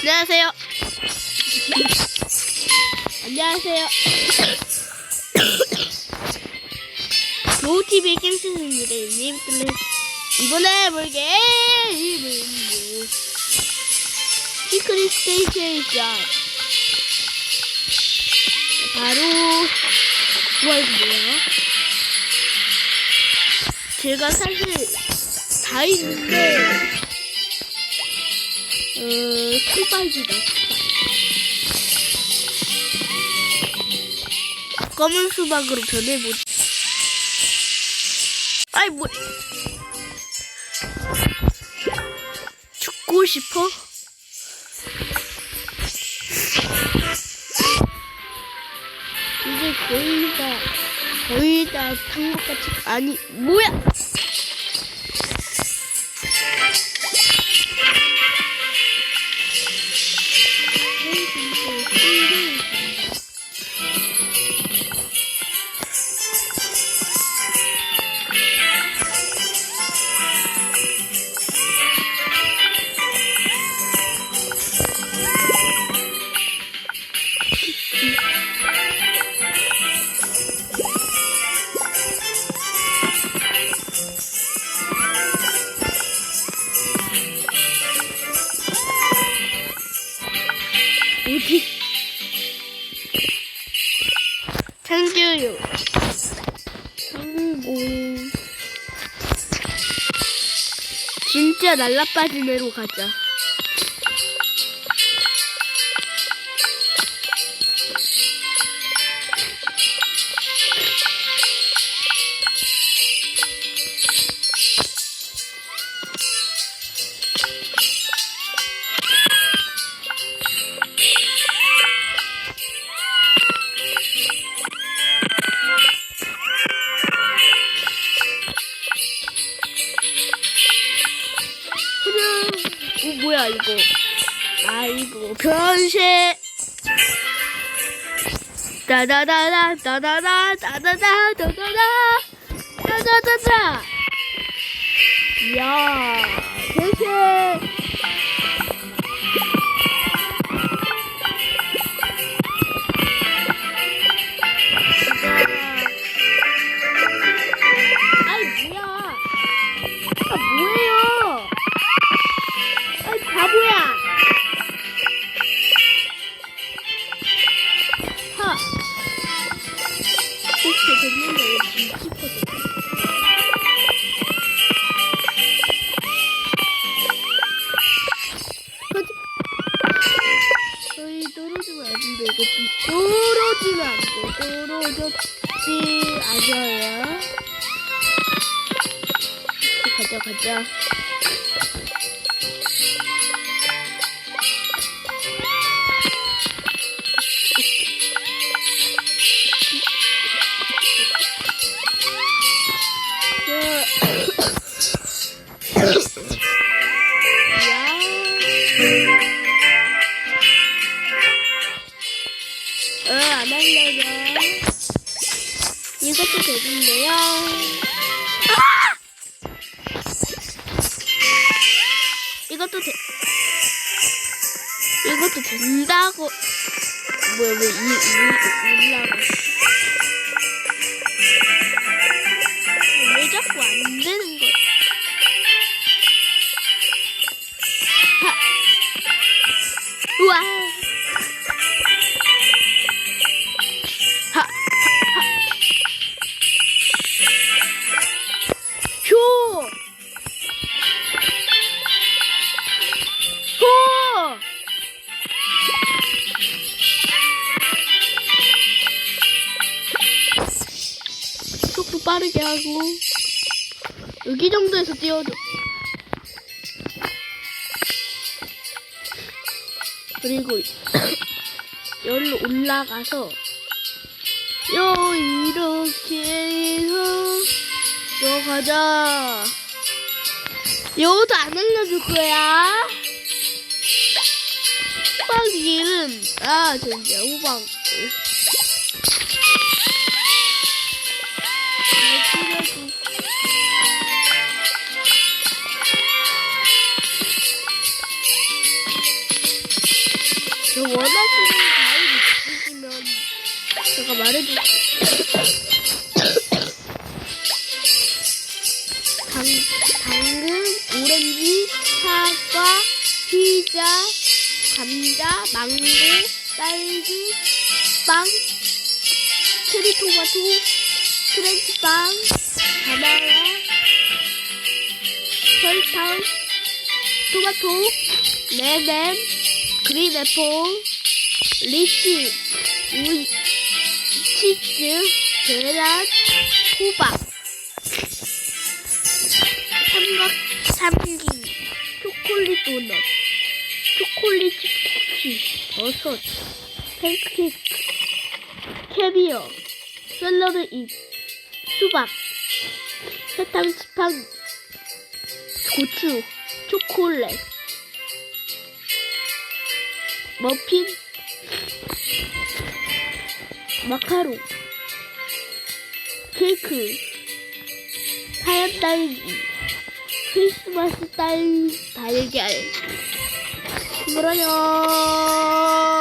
안녕하세요. 안녕하세요. 노티비의 게임스입니다. 이님들은 이번에 해볼 게임은 시크릿 스테이션 바로 뭐였고요. 제가 사실 다 있는데 어 수박 검은 수박으로 변해보자. 아이 뭐. 죽고 싶어? 이제 거의 다 거의 다 탄 것 같이 아니 뭐야 창조요. 성공. 진짜 날라빠진 애로 가자. 어 뭐야 이거 아이고. 변신. 따다다다 따다다 따다다 따다다. 따다다다. 이야 변신 가자 안 알려줘. 이것도 되는데요. 이것도 돼. 이것도 된다고. 뭐야, 왜, 이, 이, 올라가. 아, 빠르게 하고 여기 정도에서 뛰어줘. 그리고 여기로 올라가서 요 이렇게 해서 요 가자. 요도 안 알려줄 거야. 호박 이름 아 진짜 호박 망고, 딸기, 빵, 체리 토마토, 프렌치빵, 바나나, 설탕, 토마토, 레몬, 그린 애플, 리치, 우유, 치즈, 계란, 호박, 삼각, 삼기, 초콜릿 도넛, 초콜릿 쿠키, 버섯, 팬케이크, 캐비어, 샐러드 잎, 수박, 사탕 스팡, 고추, 초콜릿, 머핀, 마카롱, 케이크, 하얀 딸기, 크리스마스 딸 달걀. 그러냐?